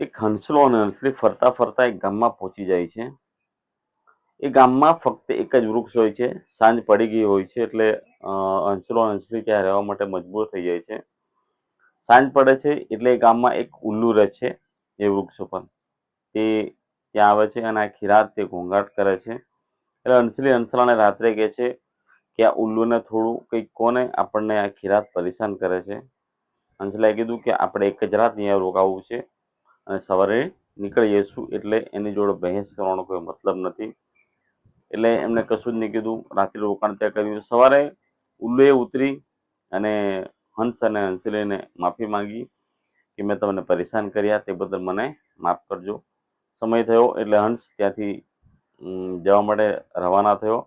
એક હંસલો અને હંસલી ફરતા ફરતા એક ગામમાં પહોંચી જાય છે. એ ગામમાં ફક્ત એક જ વૃક્ષ હોય છે. સાંજ પડી ગઈ હોય છે એટલે હંસલો અને હંસલી ત્યાં રહેવા માટે મજબૂર થઈ જાય છે. સાંજ પડે છે એટલે એ ગામમાં એક ઉલ્લુ રહે છે, એ વૃક્ષ ઉપર. તે ત્યાં આવે છે અને આ ખીરાત તે ઘોંઘાટ કરે છે. એટલે હંસલી હંસલાને રાત્રે કહે છે કે આ ઉલ્લુને થોડું કંઈક કોને આપણને આ ખીરાત પરેશાન કરે છે. હંસલાએ કીધું કે આપણે એક જ રાત અહીંયા રોકાવું છે. અને સવારે નીકળી જઈશું એટલે એની જોડે બહેસ કરવાનો કોઈ મતલબ નથી. એટલે એમને કશું જ નહીં કીધું. રાત્રે રોકાણ ત્યાં કર્યું. સવારે ઉલ્લુએ ઉતરી અને હંસ અને હંસલીને માફી માંગી કે મેં તમને પરેશાન કર્યા, તે બદલ મને માફ કરજો. સમય થયો એટલે હંસ ત્યાંથી જવા માટે રવાના થયો.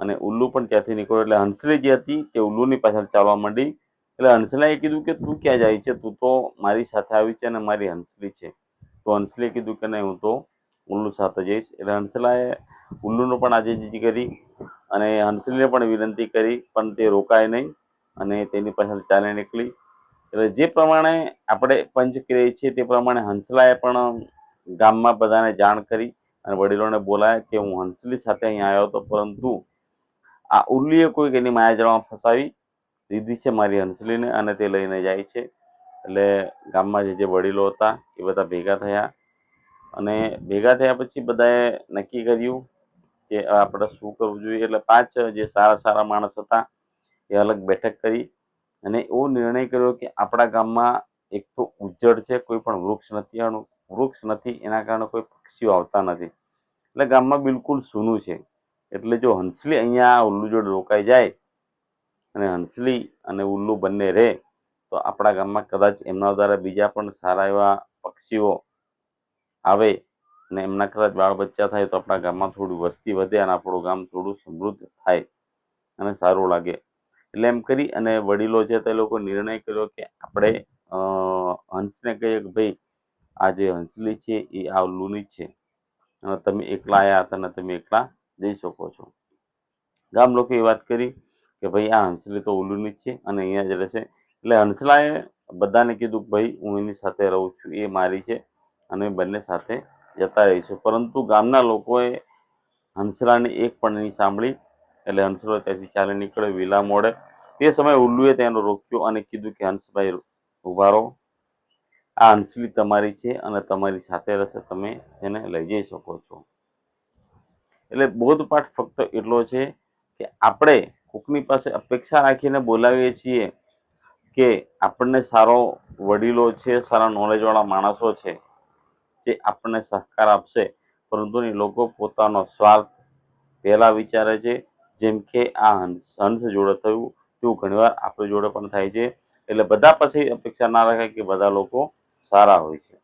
અને ઉલ્લુ પણ ત્યાંથી નીકળ્યો. એટલે હંસલી જે હતી તે ઉલ્લુની પાછળ ચાલવા માંડી. એટલે હંસલાએ કીધું કે તું ક્યાં જાય છે? તું તો મારી સાથે આવી છે અને મારી હંસલી છે. તો હંસલીએ કીધું કે નહીં, હું તો ઉલ્લુ સાથે જઈશ. એટલે હંસલાએ ઉલ્લુનો પણ આજીજી કરી અને હંસલીને પણ વિનંતી કરી, પણ તે રોકાય નહીં અને તેની પાછળ ચાલે નીકળી. એટલે જે પ્રમાણે આપણે પંચ કરીએ છીએ તે પ્રમાણે હંસલાએ પણ ગામમાં બધાને જાણ કરી અને વડીલોને બોલાયા કે હું હંસલી સાથે અહીં આવ્યો હતો, પરંતુ આ ઉલ્લીએ કોઈક એની માયાજળમાં ફસાવી દીધી છે મારી હંસલીને અને તે લઈને જાય છે. એટલે ગામમાં જે જે વડીલો હતા એ બધા ભેગા થયા અને ભેગા થયા પછી બધાએ નક્કી કર્યું કે આપણે શું કરવું જોઈએ. એટલે પાંચ જે સારા સારા માણસ હતા એ અલગ બેઠક કરી અને એવો નિર્ણય કર્યો કે આપણા ગામમાં એક તો ઉજ્જડ છે, કોઈ પણ વૃક્ષ નથી વૃક્ષ નથી, એના કારણે કોઈ પક્ષીઓ આવતા નથી. એટલે ગામમાં બિલકુલ સૂનું છે. એટલે જો હંસલી અહીંયા ઉલ્લુજોડ રોકાઈ જાય અને હંસલી અને ઉલ્લુ બંને રહે તો આપણા ગામમાં કદાચ એમના દ્વારા બીજા પણ સારા એવા પક્ષીઓ આવે અને એમના કદાચ બાળ બચ્ચા થાય, તો આપણા ગામમાં થોડી વસ્તી વધે અને આપણું ગામ થોડું સમૃદ્ધ થાય અને સારું લાગે. એટલે એમ કરી અને વડીલો છે તે લોકો નિર્ણય કર્યો કે આપણે હંસને કહીએ કે ભાઈ, આ જે હંસલી છે એ આ ઉલ્લુની છે. અને તમે એકલા આવ્યા હતા અને તમે એકલા જઈ શકો છો. ગામ લોકોએ વાત કરી કે ભાઈ આ હંસલી તો ઉલ્લુની જ છે અને અહીંયા જ રહેશે. એટલે હંસલાએ બધાને કીધું કે ભાઈ હું એની સાથે રહું છું, એ મારી છે અને બંને સાથે જતા રહીશું. પરંતુ ગામના લોકોએ હંસલાની એક પણ નહીં સાંભળી. એટલે હંસલો ત્યાંથી ચાલી નીકળ્યો, વિલા મોડે. તે સમયે ઉલ્લુએ તેનો રોક્યો અને કીધું કે હંસભાઈ ઊભા રહો. આ હંસલી તમારી છે અને તમારી સાથે રહેશે, તમે એને લઈ જઈ શકો છો. એટલે બોધપાઠ ફક્ત એટલો છે કે આપણે કોકની પાસે અપેક્ષા રાખીને બોલાવીએ છીએ કે આપણને સારો વડીલો છે, સારા નોલેજવાળા માણસો છે, જે આપણને સહકાર આપશે. પરંતુ લોકો પોતાનો સ્વાર્થ પહેલાં વિચારે છે, જેમ કે આ હંસ હંસ જોડે થયું, તેવું ઘણીવાર આપણી જોડે પણ થાય છે. એટલે બધા પછી અપેક્ષા ના રાખે કે બધા લોકો સારા હોય છે.